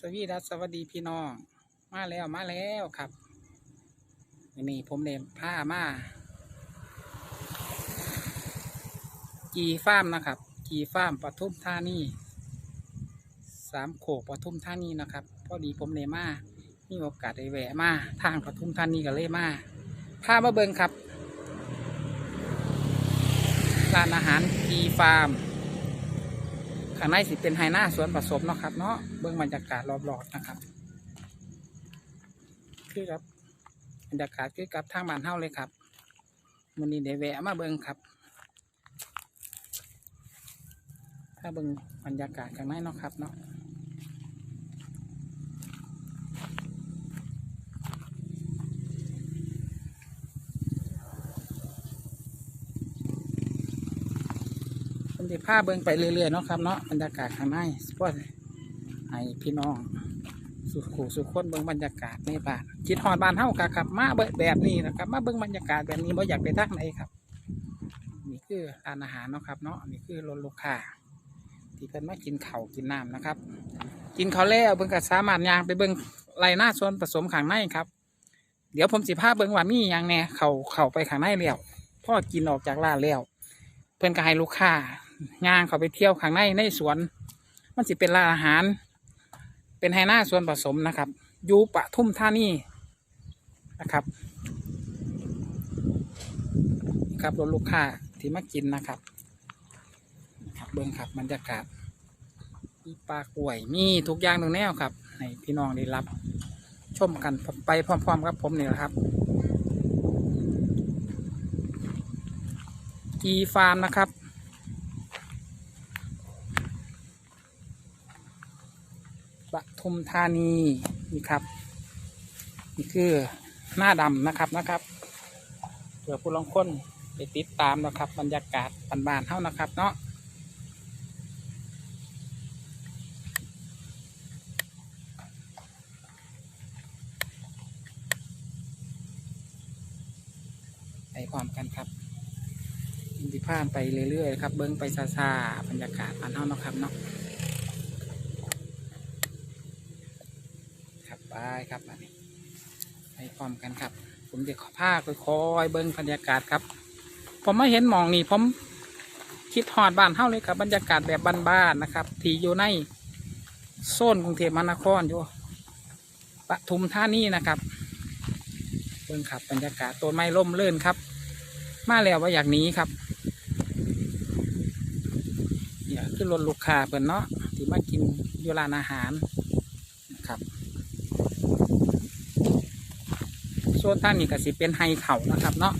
สวีดัสสวัสดีพี่น้อง มาแล้วมาแล้วครับนนี้ผมเดินผ้ามากีฟาร์มนะครับ กีฟาร์มปทุมธานีสามโขกปทุมธานีนะครับ พอดีผมเนมามีโอกาสได้แวะมาทางปทุมธานีก็เลยมาพามาเบิงครับร้านอาหารกีฟาร์ม ข้างในสิเป็นไฮหน้าสวนผสมเนาะครับเนาะเบื้องบรรยากาศรอบๆนะครับ คือครับบรรยากาศคือกับทางบ้านเฮาเลยครับมันนี้เดี๋ยวแวะมาเบื้องครับ ถ้าเบื้องบรรยากาศข้างในเนาะครับเนาะ ผมจะพาเบิ้งไปเรื่อยๆเนาะครับเนาะบรรยากาศข้างในเพื่อให้พี่น้อง สุขูสุขคนเบิ่งบรรยากาศในบ้านคิดฮอดบ้านเฮากะครับ มาเบิ่งแบบนี้นะครับ มาเบิ่งบรรยากาศแบบนี้บ่อยากไปทางไหนครับ นี่คือร้านอาหารเนาะครับเนาะนี่คือรถลูกค้าที่เพิ่นมากินเข้ากินน้ำนะครับ กินเขาแล้วเบิ่งก็สามารถย่างไปเบิ่งไรหน้าส่วนผสมข้างในครับ เดี๋ยวผมสิพาเบิ่งว่ามีหยังแน่เข้าเข้าไปข้างในแล้วพ่อกินออกจากร้านแล้ว เพิ่นก็ให้ลูกค้า ย่างเขาไปเที่ยวข้างในในสวน มันสิเป็นร้านอาหาร เป็นไฮน่าส่วนผสมนะครับยูปะทุ่มท่านี่นะครับครับรถลูกค้าที่มากินนะครับครับเบิ้งครับบรรยากาศมีปลากล้วยมีทุกอย่างทุกแนวครับให้พี่น้องได้รับ ชมกันไปพร้อมๆกับผมนี่แหละครับกีฟาร์มนะครับ ป ทุมธานีนี่ครับนี่คือหน้าดำนะครับนะครับเผื่อผู้ลงคนไปติดตามนะครับ บรรยากาศบ้านๆเท่านะครับเนาะไปพร้อมกันครับอินทิพานไปเรื่อยๆครับ เบิ้งไปซาๆบรรยากาศบ้านเท่านะครับเนาะ ครับ ไปครับอันนี้ไปพร้อมกันครับ ผมจะขอผ้าคอยๆเบิ้งบรรยากาศครับ ผมไม่เห็นหมองนี่ผมคิดหอดบ้านเท่าเลยครับบรรยากาศแบบบ้านๆนะครับ ที่อยู่ในโซนกรุงเทพมหานครอยู่ปทุมท่านีนะครับเบิ้งครับบรรยากาศต้นไม้ร่มเลื่นครับ มาแล้วว่าอยากหนี้ครับเนี่ยขึ้นรถลูกค้าเปิ่นเนาะที่มากินอยู่ร้านอาหารนะครับ ส่วนทางนี้ก็สิเป็นไฮเขานะครับเนาะ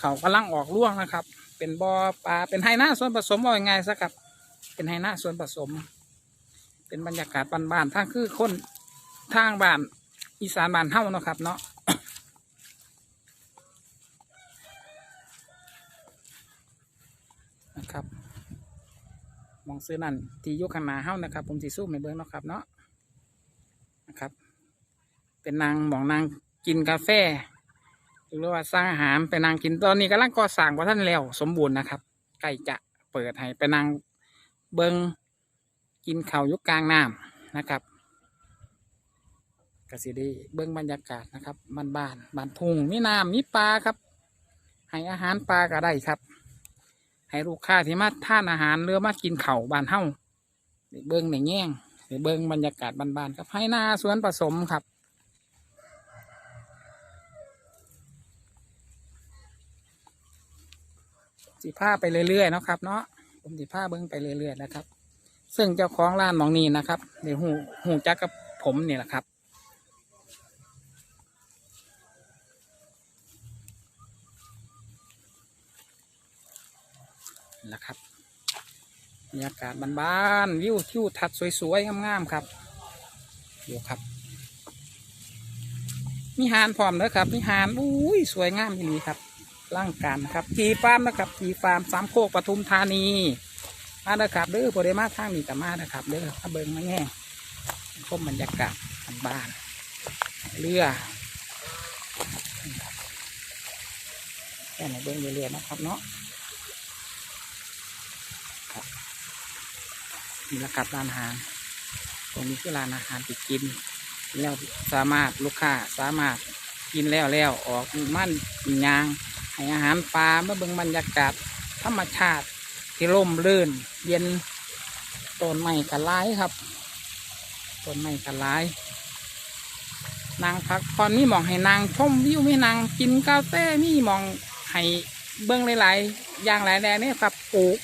เขากำลังออกร่วงนะครับ เป็นบอ่อปลาเป็นไฮหน้าส่วนผสมว่ายังไงซะครับเป็นไฮหน้าส่วนผสม เป็นบรรยากาศบ้านๆทางคือคนทางบ้านอีสานบ้านเฮ้าเนาะครับ เนาะนะครับ มองซื้อนั่นที่ยุคข้างหน้าเฮ้านะครับ ผมสีสู้ไม่เบิ้งเนาะครับเนาะ นะครับ เป็นนางหมองนางกินกาแฟหรือว่าสร้างอาหารไปนางกินตอนนี้กำลังก่อสร้างว่าท่านแล้วสมบูรณ์นะครับใกล้จะเปิดให้ไปนางเบิงกินข้าวยุกกลางน้ำนะครับกสิไดีเบิ้งบรรยากาศนะครับบ้านบ้านบ้านทุ่งมีน้ำมีปลาครับ ให้อาหารปลาก็ได้ครับ ให้ลูกค้าที่มาทานอาหารหรือมากินเข้าบ้านเฮาเบิ้งในแง่ง เบิ้งบรรยากาศบ้านๆครับให้หน้าสวนผสมครับ สีผ้าไปเรื่อยๆนะครับ เนาะผมสีผ้าเบิ้งไปเรื่อยๆนะครับ ซึ่งเจ้าของร้านมองนี้นะครับเดี๋ยวหูหูจักกับผมนี่แหละครับนะครับ บรรยากาศบ้านๆวิวทิวทัศน์สวยๆงามๆครับดูครับ มีหานพร้อมนะครับ มีหานอุ้ยสวยงามทีนี้ครับร่างการนะครับกีฟาร์มนะครับกีฟาร์มสามโคกปทุมธานีมาเด้อครับเด้อโปรเดมาทางนี้กับมาเด้อครับเด้อถ้าเบิ่งมาแง่ชมบรรยากาศบ้านเรือแค่ไหนเบิ่งเรือยๆนะครับเนาะ นี่ละครับร้านอาหาร ตรงนี้คือร้านอาหารติดกิน แล้วสามารถลูกค้าสามารถกินแล้วแล้วออกมั่นยางให้อาหารปลาเมื่อเบิ่งบรรยากาศธรรมชาติที่ร่มรื่น เย็นต้นไม้กระไลครับต้นไม้กระไลนางพักผ่อนมีหมองให้นางชมวิวมีนางกินกาแฟมีหมองให้เบิ่งหลายๆอย่างหลายแดเนี่ยครับปลูก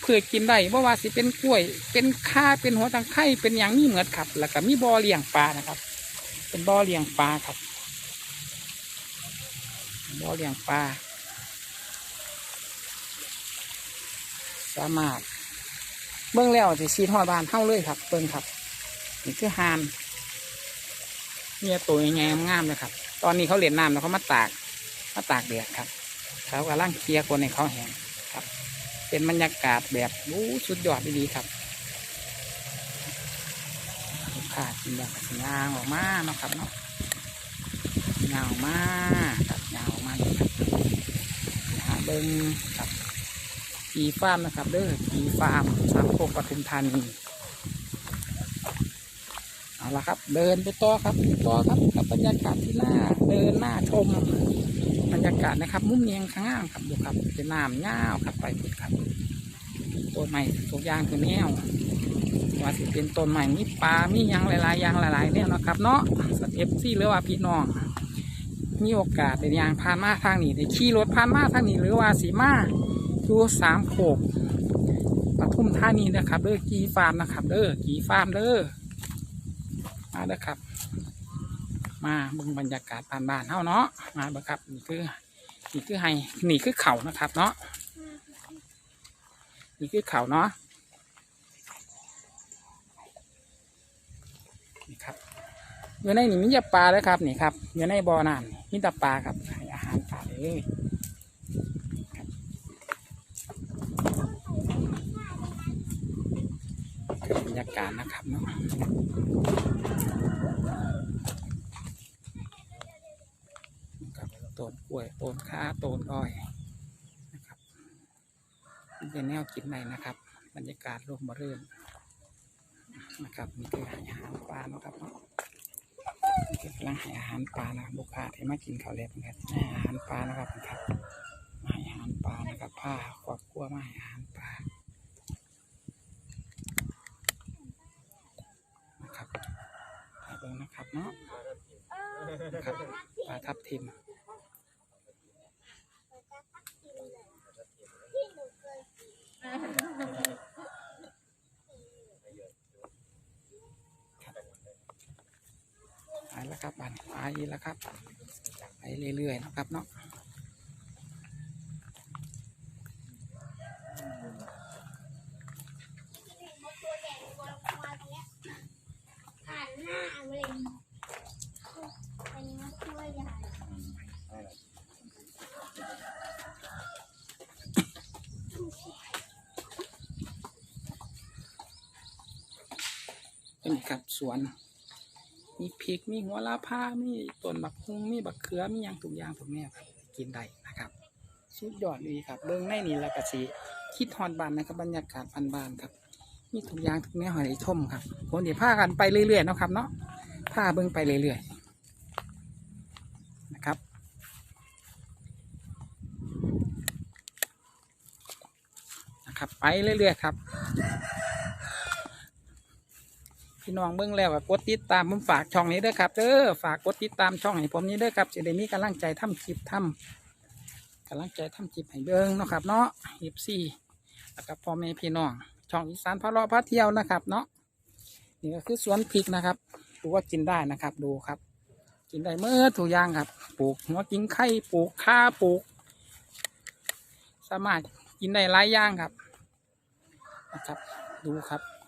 เพื่อกินได้เพราะว่าสิเป็นกล้วย เป็นข้าเป็นหัวตังไข่เป็นอย่างนี้เหมือนครับ แล้วก็มีบ่อเลี้ยงปลานะครับ เป็นบ่อเลี้ยงปลาครับบ่อเลี้ยงปลาสามารถ เบื้องแล้วจะซีทอดบานเท่าเลยครับเบิ้งครับนี่คือฮานเนี่ยตัวยังไงงามเลยครับ ตอนนี้เขาเหรียญน้ำแล้วเขามาตากมาตากแดดครับ เขากำลังเคลียร์คนในเขาแห้ง เป็นบรรยากาศแบบรู้สุดยอดดีๆครับลูกค้ากินแบบยางออกมาเนาะครับเนาะยางออกมาครับยางออกมาเลยครับหาเบิ้งครับกีฟาร์มนะครับเด้อกีฟาร์มสามโคกปทุมธานีเอาละครับ เดินไปต่อครับไปต่อครับกับบรรยากาศที่หน้าเดินหน้าชม รยากาศนะครับ มุมเนียงข้างล่างครับดูครับเป็นน้ำเงาครับไปหมดครับต้นไม้ทุกอย่างคือแนวว่าสิเป็นต้นไม้มีปลา มียังหลายๆอย่างหลายๆเนี่ยนะครับ เนาะสเอฟซี่หรือว่าพี่น้อง มีโอกาสในยางผ่านมาทางนี้ได้ขี่รถผ่านมาทางนี้ หรือว่าสีมาดูสามโขกปทุมท่านี้นะครับเด้อกีฟาร์มนะครับเด้อกีฟาร์มเด้อมาเด้อครับ มาบิ่งบรรยากาศผ่านบ้านเฮาเนาะมาเบิ่งครับนี่คือนี่คือไฮนี่คือเขานะครับเนาะนี่คือเขาเนาะนี่ครับอยู่ในนี่มีแต่ปลาเลยครับนี่ครับอยู่ในบ่อน้ำนี่มีแต่ปลาครับให้อาหารปลาเลยครับคือบรรยากาศนะครับเนาะ นะครับต้น กล้วยต้นข้าต้นอ้อยนะครับนี่เป็นแนวกินในนะครับ บรรยากาศร่มรื่นนะครับนี่คือให้อาหารปลาเนาะครับเนาะนี่คือกำลังห้อาหารปลานะครับลูกค้าที่มากินข้าวเล็บนะครับห้อาหารปลานะครับนะครับมาอาหารปลานะครับผ้าครอบครัวมาให้อาหารปลานะครับถ่ายเบิ่งนะครับเนาะนะครับปลาทับทิม ไปแล้วครับบันไปแล้วครับ ไปเรื่อยๆนะครับเนาะผ่านหน้าเลยเป็นนักช่วยใหญ่ เป็นกับสวน มีพริกมีหัวละพามีต้นบักฮุงมีบักเขือมีหยังทุกอย่างทุกแนวครับกินได้นะครับสุดยอดดีครับเบิ่งในนี่ล้วก็สิคิดฮอดบ้านนะครับบรรยากาศพันบานครับ มีทุกอย่างทุกแนวห้ได้ชมครับผมจะพากันไปเรื่อยๆนะครับเนาะพาเบิ่งไปเรื่อยๆนะครับนะครับไปเรื่อยๆครับ พี่น้องเบิ่งแล้วก็กดติดตามผมฝากช่องนี้ด้วยครับเด้อฝากกดติดตามช่องให้ผมนี้ด้วยครับจะได้มีกำลังใจทำคลิปทำกำลังใจทำคลิปให้เบิ่งเนาะครับเนาะเอฟซีแล้วก็พ่อแม่พี่น้องช่องอีสานพาเลาะพาเที่ยวนะครับเนาะนี่ก็คือสวนพริกนะครับดูว่ากินได้นะครับดูครับ กินได้เมื่อถูกย่างครับ ปลูกหัวกินไข่ปลูกข้าปลูก สามารถกินได้หลายอย่างครับนะครับ ดูครับ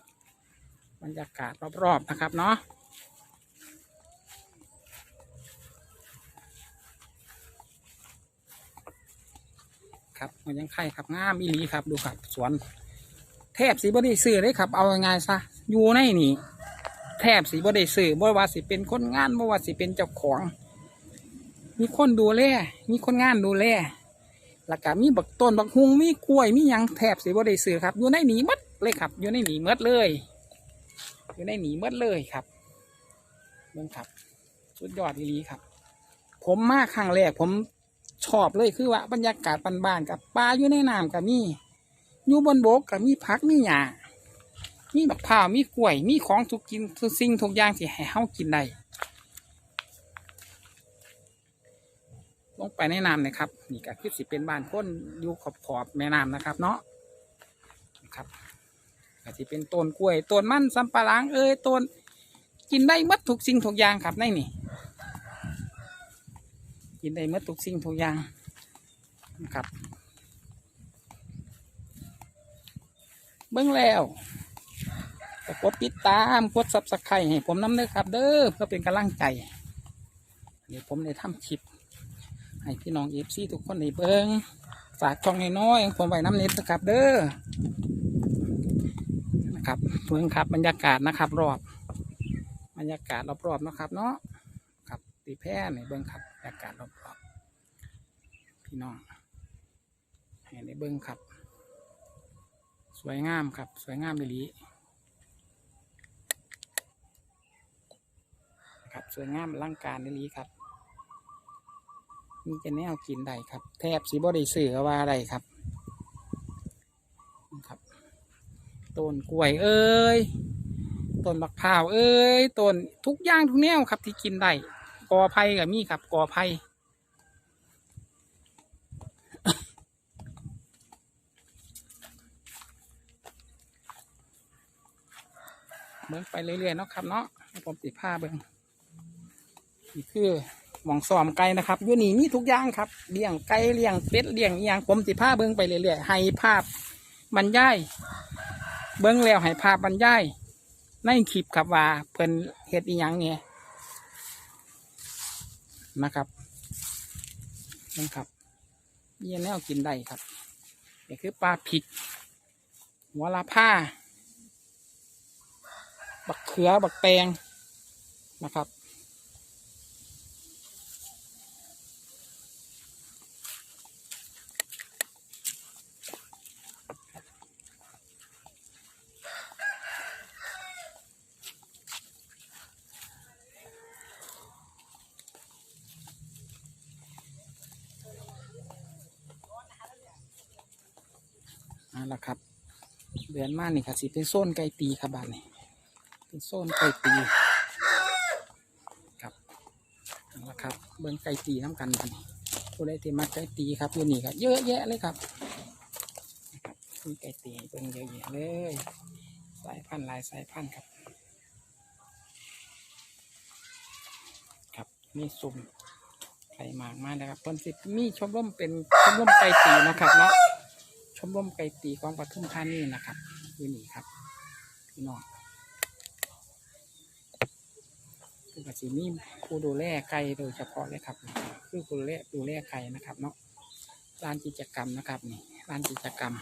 บรรยากาศรอบๆนะครับเนาะครับมันยังไข่ครับงามอีหลีครับดูครับ สวน แทบสีบด้ซื้อเลยครับ เอาง่ายๆซะอยู่ในนี่แทบสีบด้ซื้อบ่ว่าสิเป็นคนงานบ่ว่าสิเป็นเจ้าของ มีคนดูแลมีคนงานดูแลแล้วก็มีบักต้นบักฮุงมีกล้วยมียังแทบสีบด้ซื้อครับ อยู่ในนี้มัดเลยครับ อยู่ในนีเมดเลย อยู่ในหนีเมดเลยครับเบิ่งครับ สุดยอดอีลีครับ ผมมาครั้งแรกผมชอบเลยคือว่าบรรยากาศบ้านๆกับปลาอยู่ในน้ำกับมีอยู่บนบกกับมีพักมีหญ้ามีบักพร้าวมีกล้วย มีของทุกกินทุกสิ่งทุกอย่างที่ให้เฮากินได้ลงไปในน้ำนะครับ นี่ก็คือสิเป็นบ้านคนอยู่ขอบขอบๆแม่น้ำนะครับ เนาะนะครับ ก็สิเป็นต้นกล้วยต้นมันสำปะหลังเอ้ยต้นกินได้หมดทุกสิ่งทุกอย่างครับในนี่กินได้หมดทุกสิ่งทุกอย่างนะครับเบิ่งแล้วกดติดตามกดซับสไครต์ให้ผมน้ำเด้อครับ เด้อเพื่อเป็นกำลังใจเดี๋ยวผมได้ทำคลิป ให้พี่น้องเอฟซีทุกคนได้เบิ่งฝากช่องน้อยๆของผมไว้น้ำเน็ตนะครับเด้อ นะครับเบิ่งครับบรรยากาศนะครับ รอบบรรยากาศรอบๆนะครับ เนาะครับตีแพร่ในเบิ่งครับบรรยากาศรอบๆพี่น้องให้ในเบิ่งครับ สวยงามครับ สวยงามดีหลีครับสวยงามอลังการดีหลีครับมีแต่แนวกินได้ครับ แทบสีบอดีสื่อว่าได้ครับนะครับ ต้นกล้วยเอ้ยต้นมะพร้าวเอ้ยต้นทุกอย่างทุกแนวครับที่กินได้กอไผ่กับมีครับกอไผ่เบิ่งไปเรื่อยๆเนาะครับเนาะผมติดผ้าเบิ่งนี่คือหมองซ้อมไก่นะครับอยู่นี่มีทุกอย่างครับเลี้ยงไก่เลี้ยงเป็ดเลี้ยงอีหยังผมสิพาเบิ้งไปเรื่อยๆให้ภาพบรรยาย เบิ้งแล้วให้ภาพบรรยายในคลิปครับว่าเพิ่นเฮ็ดอีหยังเนี่ยนะครับนี่ครับมีแนวกินได้ครับนี่คือปลาผิดหัวลาผ้า บักเขือบักแตงนะครับ เอ่าละครับ เดือนมานี่ค่ะสิเป็นโซนไก่ตีครับบ้านนี้เป็นโซนไก่ตีครับเอาละครับ เบิ้งไก่ตีน้ำกันบัดนี้ผู้ใดที่มาไก่ตีครับอยู่นี่ครับเยอะแยะเลยครับมีไก่ตีเบิ้งเยอะแยะเลย สายพันธุ์ลายสายพันธุ์ครับ ครับมีซุ่มไก่หมากมานะครับเพิ่นสิมีชมรมเป็นชมรมไก่ตีนะครับเนาะ มรมไก่ตีของปทุมธานีนะครับอยู่นี่ครับพี่น้องคือกสิมีผู้ดูแลไก่โดยเฉพาะเลยครับ คือผู้ดูแลดูแลไก่นะครับเนาะร้านกิจกรรมนะครับนี่ร้านกิจกรรม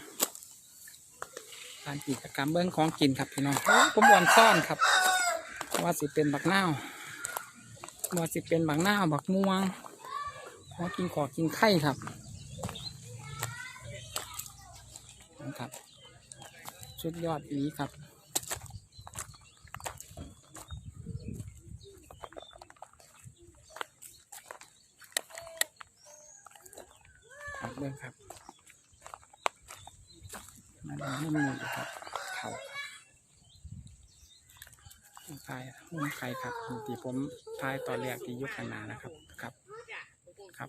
ร้านกิจกรรมเบื้องของกินครับพี่น้องผมวอนซ่อนครับ ว่าสิเป็นบักนาวว่าสิเป็นบักนาวบักม่วงขอกินขอกินไข่ครับ ชุดยอดนี้ครับครับเบิ้งครับมันไม่นี่ครับเขาครับทายหุ้มไข่ครับที่ผมทายตอนแรกที่ยุคขนานะครับครับครับ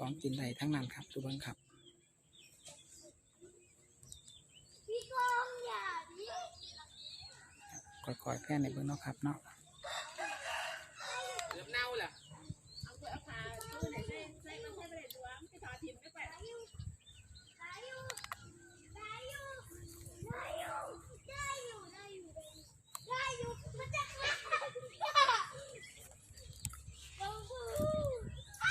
ของกินได้ทั้งนั้นครับทุกคนครับพี่กองอย่าดิค่อยๆแค่ในเบื้องเนาะครับเนาะ ได้อยู่ได้อยู่ได้อยู่ได้อยู่ได้อยู่ได้อยู่มันจะขาดโอ้โห เ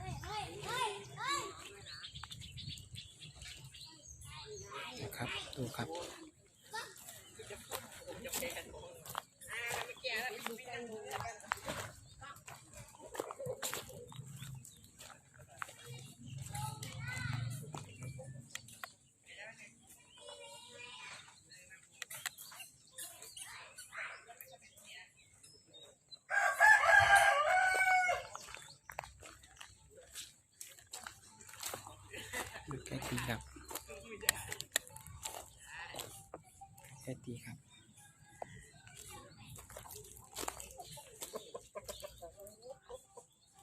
ฮ้ยเฮ้ยเฮ้ย ตีครับไก่ตีครับ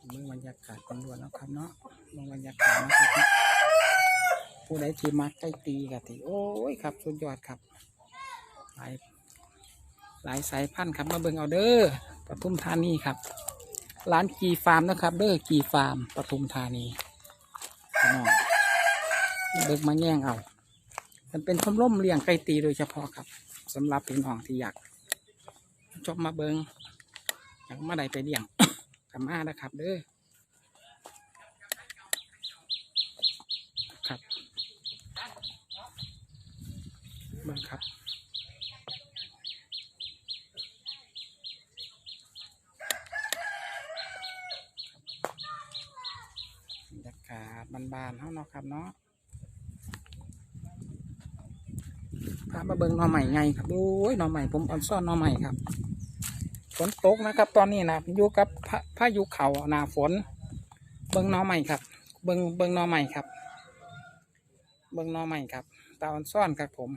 เมื่อบรรยากาศตำรวจนาะครับเนาะเมื่อบรรยากาศนะครับผู้ใดที่มักไก่ตีกับตีโอ้ยครับสุดยอดครับ หลายหลายสายพันธุ์ครับมาเบิ่งเอาเด้อปทุมธานีครับร้านกีฟาร์มนะครับ เด้อกีฟาร์มปทุมธานีน้อง เบิ่งมาแย่งเอามันเป็นชมร่มเลี้ยงไก่ตีโดยเฉพาะครับสำหรับพี่น้องที่อยากจบมาเบิงอยากมาได้ไปเลี้ยงกับมานะครับเด้อครับเบิงครับบรรยากาศบานๆเท่าเนาะครับเนาะพา มาเบิ่งหน่อใหม่ไงครับโอ้ยหน่อใหม่ผมออนซ่อนหน่อใหม่ครับฝนตกนะครับ ตอนนี้นะอยู่กับพายุเขาหนาฝน เบิ่งหน่อใหม่ครับ เบิ่งเบิ่งหน่อใหม่ครับ เบิ่งหน่อใหม่ครับตาออนซ่อนครับผม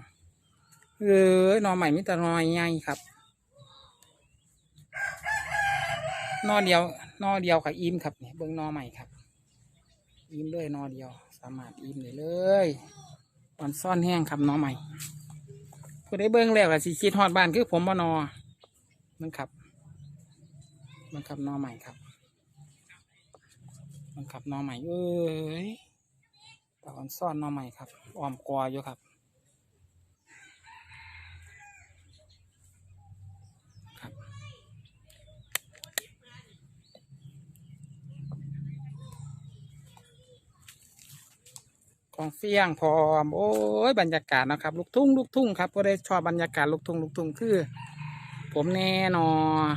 เออหน่อใหม่มีแต่หน่อใหญ่ครับนอเดียวนอเดียวกับอิ่มครับนี่เบิ่งนอใหม่ครับอิ่มเลยนอเดียว สามารถอิ่มได้เลยมันซ่อนแห้งครับนอใหม่ ผู้ได้เบิ้งแล้วก็สิคิดฮอดบ้านคือผมมานอมันครับมันขับนอใหม่ครับมันขับนอใหม่เอ้ยตะวันซ่อนนอใหม่ครับอ้อมกออยู่ครับ ของเฟียงพร้อม โอ้ยบรรยากาศนะครับ ลูกทุ่งลูกทุ่งครับก็ได้ชอบบรรยากาศลูกทุ่งลูกทุ่งคือ ผมแน่นอน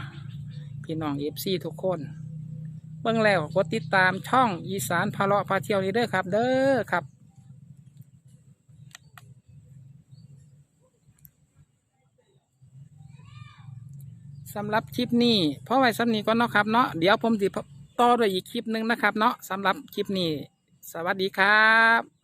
พี่น้องเอฟซีทุกคน เบิ่งแล้วกดติดตามช่องอีสานพาเลาะพาเที่ยวนี้เด้อครับ เด้อครับสำหรับคลิปนี้เพราะไว้สำนี้ก็เนาะครับเนาะเดี๋ยวผมจะต่อด้วยอีกคลิปหนึ่งนะครับเนาะสำหรับคลิปนี้ สวัสดีครับ